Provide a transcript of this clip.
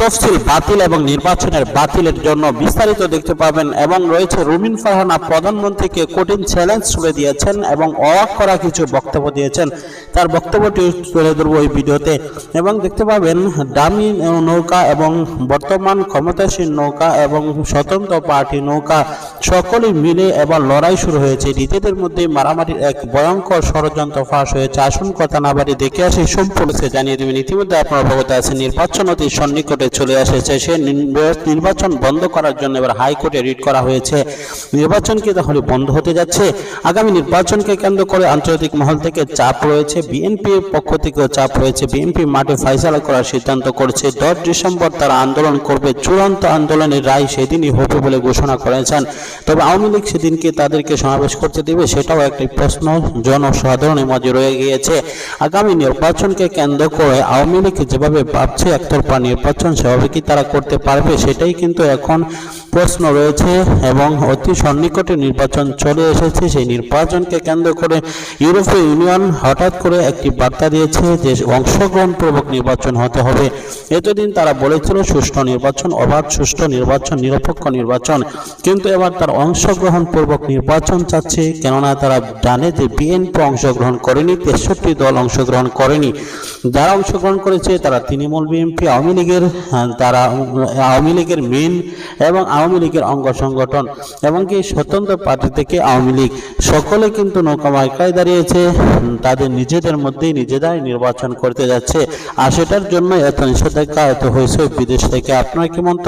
তফসিল বাতিল এবং নির্বাচনের বাতিলের জন্য বিস্তারিত দেখতে পাবেন এবং রয়েছে রুমিন ফারহানা প্রধানমন্ত্রীকে কঠিন চ্যালেঞ্জ ছুড়ে দিয়েছেন এবং অবাক করা কিছু বক্তব্য দিয়েছেন। তার বক্তব্যটি তুলে ধরবো এই ভিডিওতে। এবং দেখতে পাবেন, দামি নৌকা এবং বর্তমান ক্ষমতাসীন নৌকা এবং স্বতন্ত্র পার্টি নৌকা সকলেই মিলে এবার লড়াই শুরু হয়েছে। নিজেদের মধ্যে মারামারির এক ভয়ঙ্কর ষড়যন্ত্র ফাঁস হয়েছে। আসুন কথা না বাড়ি দেখে আসি সম্পূর্ণ জানিয়ে দেবেন। ইতিমধ্যে আপনার অবগত আছে নির্বাচন অতি সন্নিকটে চলে এসেছে। সে নির্বাচন বন্ধ করার জন্য এবার হাইকোর্টে রিট করা হয়েছে। নির্বাচন কি তাহলে বন্ধ হতে যাচ্ছে? আগামী নির্বাচনকে কেন্দ্র করে আন্তর্জাতিক মহল থেকে চাপ রয়েছে। বিএনপির পক্ষ থেকেও চাপ রয়েছে বিএনপি মাঠে ফাইসালা করার সিদ্ধান্ত করেছে। দশ ডিসেম্বর তারা আন্দোলন করবে, চূড়ান্ত আন্দোলনের রায় সেদিনই হবে বলে ঘোষণা করেছেন। তবে আওয়ামী লীগ সেদিনকে তাদেরকে সমাবেশ করতে দেবে সেটাও একটি প্রশ্ন, জনসাধারণের মাঝে রয়ে গিয়েছে। আগামী নির্বাচনকে কেন্দ্র করে আওয়ামী লীগ যেভাবে ভাবছে, একতরফা নির্বাচন সেভাবে কি তারা করতে পারবে সেটাই কিন্তু এখন প্রশ্ন রয়েছে এবং অতি সন্নিকটে নির্বাচন চলে এসেছে। সেই নির্বাচনকে কেন্দ্র করে ইউরোপীয় ইউনিয়ন হঠাৎ করে একটি বার্তা দিয়েছে যে অংশগ্রহণপূর্বক নির্বাচন হতে হবে। এতদিন তারা বলেছিল, সুষ্ঠু নির্বাচন, অবাধ, সুষ্ঠু নির্বাচন, নিরপেক্ষ নির্বাচন। কিন্তু এবার তার অংশগ্রহণপূর্বক নির্বাচন চাচ্ছে, কেননা তারা জানে যে বিএনপি অংশগ্রহণ করেনি, তেষট্টি দল অংশগ্রহণ করেনি। যারা অংশগ্রহণ করেছে, তারা তৃণমূল বিএনপি আওয়ামী লীগের তারা, আওয়ামী লীগের মেন এবং আওয়ামী লীগের অঙ্গ সংগঠন এমনকি স্বতন্ত্র পার্টি থেকে আওয়ামী লীগ। সকলে কিন্তু নৌকা মার্কায় দাঁড়িয়েছে, তাদের নিজেদের মধ্যেই নিজেরাই নির্বাচন করতে যাচ্ছে। আর সেটার জন্য এত নিষেধাজ্ঞা এত হয়েছে বিদেশ থেকে। আপনার কি মন্তব্য?